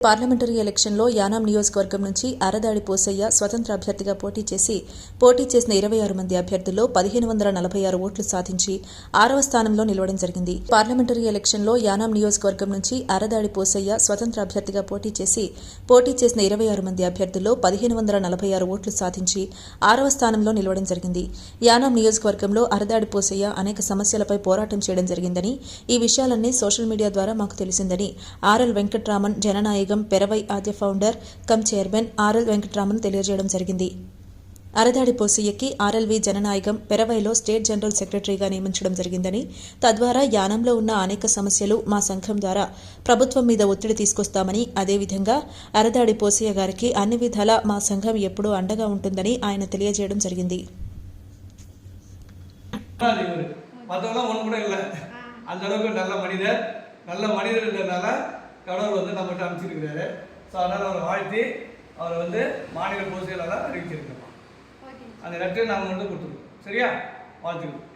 Parliamentary ఎలక్షన్లో యానాం నియోజకవర్గం నుంచి అరదాడి పోసయ్య స్వతంత్ర అభ్యర్థిగా పోటీ చేసి పోటీ చేసిన ఇరవై ఆరు మంది అభ్యర్థుల్లో పదిహేను వందల నలభై ఆరు ఓట్లు సాధించి ఆరవ స్థానంలో నిలవడం జరిగింది. పార్లమెంటరీ ఎలక్షన్లో యానాం నియోజకవర్గం నుంచి అరదాడి పోసయ్య స్వతంత్ర అభ్యర్థిగా పోటీ చేసి పోటీ చేసిన ఇరవై ఆరు మంది అభ్యర్థుల్లో పదిహేను వందల నలభై ఆరు ఓట్లు సాధించి ఆరవ స్థానంలో నిలవడం జరిగింది. యానాం నియోజకవర్గంలో అరదాడి పోసయ్య అనేక సమస్యలపై పోరాటం చేయడం జరిగిందని ఈ విషయాలన్నీ సోషల్ మీడియా ద్వారా మాకు తెలిసిందని ఆర్ఎల్ వెంకట్రామన్ జననాయక Peravai Adhya founder cum chairman RL Venkatraman తెలియజేయడం జరిగింది అరదాడి పోసయ్యకి ఆర్ఎల్వి జననాయకం పెరవైలో స్టేట్ జనరల్ సెక్రటరీగా నియమించడం జరిగిందని తద్వారా యానంలో ఉన్న అనేక సమస్యలు మా సంఘం ద్వారా ప్రభుత్వం మీద ఒత్తిడి తీసుకొస్తామని అదేవిధంగా అరదాడి పోసయ్య గారికి అన్ని విధాలా మా సంఘం ఎప్పుడూ అండగా ఉంటుందని ఆయన తెలియజేయడం జరిగింది முன்னாடி இவர் மற்றவங்களாம் ஒன்று கூட இல்லை அந்த அளவுக்கு நல்ல மனிதர் நல்ல மனிதர்ன்றதுனால கடவுள் வந்து நம்மகிட்ட அனுப்பிச்சிருக்கிறாரு. ஸோ அதனால் அவரை வாழ்த்தி அவரை வந்து மாநில பொதுச் செயலாளர் அறிவிச்சிருக்கிறோம். அந்த லெட்டர் நாங்கள் வந்து கொடுத்துருக்கோம் சரியா? வாழ்த்துக்கிறோம்